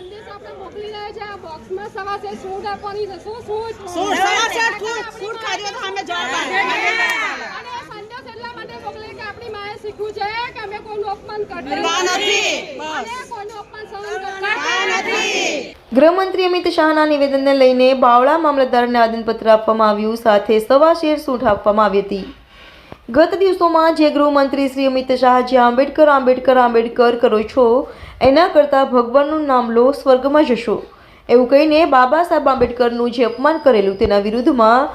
સંદેશ આપણે મોકલી રહ્યા છે. આ બોક્સમાં સવા છે સૂટ આપવાની છે. શું સૂટ સૂટ, સવા છે સૂટ, સૂટ કાઢ્યો તો અમે જવાબ અને સંદેશ એટલા માટે મોકલે કે આપણી માએ શીખવું છે કે અમે કોઈનું અપમાન કરતા નથી. અને કોઈનું અપમાન સહન કરતા નથી. ગૃહમંત્રી અમિત શાહના નિવેદનને લઈને બાવળા મામલતદારને આવેદનપત્ર આપવામાં આવ્યું. સાથે સવા શેર સૂટ આપવામાં આવી હતી. ગત દિવસોમાં જે ગૃહમંત્રી શ્રી અમિત શાહ જે આંબેડકર આંબેડકર આંબેડકર કરો છો, એના કરતાં ભગવાનનું નામ લો, સ્વર્ગમાં જશો. એવું કહીને બાબા સાહેબ આંબેડકરનું જે અપમાન કરેલું તેના વિરુદ્ધમાં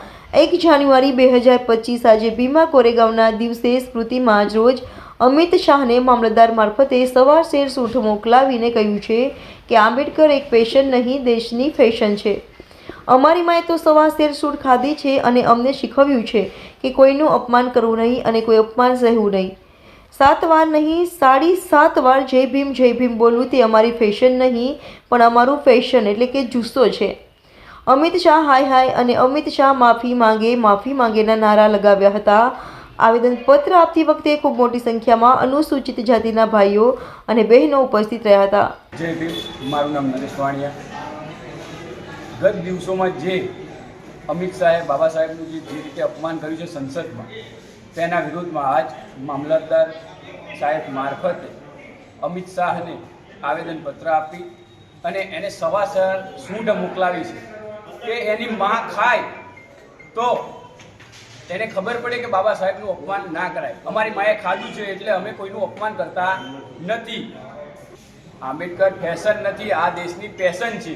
એક જાન્યુઆરી બે હજાર પચીસ આજે ભીમા કોરેગાંવના દિવસે સ્મૃતિમાં રોજ અમિત શાહને મામલતદાર મારફતે સવાર શેર સૂઠ મોકલાવીને કહ્યું છે કે આંબેડકર એક ફેશન નહીં, દેશની ફેશન છે. અમારી માએ તો સવા શેર સૂટ ખાધી છે અને અમને શીખવ્યું છે કે કોઈનું અપમાન કરવું નહીં અને કોઈ અપમાન સહેવું નહીં. સાત વાર નહીં, સાડી સાત વાર જય ભીમ જય ભીમ બોલવું તે અમારી ફેશન નહીં, પણ અમારું ફેશન એટલે કે જુસ્સો છે. અમિત શાહ હાય હાય અને અમિત શાહ માફી માંગે, માફી માંગેના નારા લગાવ્યા હતા. આવેદનપત્ર આપતી વખતે ખૂબ મોટી સંખ્યામાં અનુસૂચિત જાતિના ભાઈઓ અને બહેનો ઉપસ્થિત રહ્યા હતા. જય ભીમ, મારું નામ નરેશ વાણિયા. ગત દિવસોમાં જે અમિત શાહે, બાબા સાહેબનું જે જે રીતે અપમાન કર્યું છે સંસદમાં, તેના વિરોધમાં આજ મામલતદાર સાહેબ મારફતે અમિત શાહને આવેદનપત્ર આપી અને એને સવાસર સૂંઢ મોકલાવી છે. કે એની માં ખાય તો એને ખબર પડે કે બાબા સાહેબનું અપમાન ના કરાય. અમારી માએ ખાધું છે એટલે અમે કોઈનું અપમાન કરતા નથી. આંબેડકર ફેશન નથી, આ દેશની પેશન છે.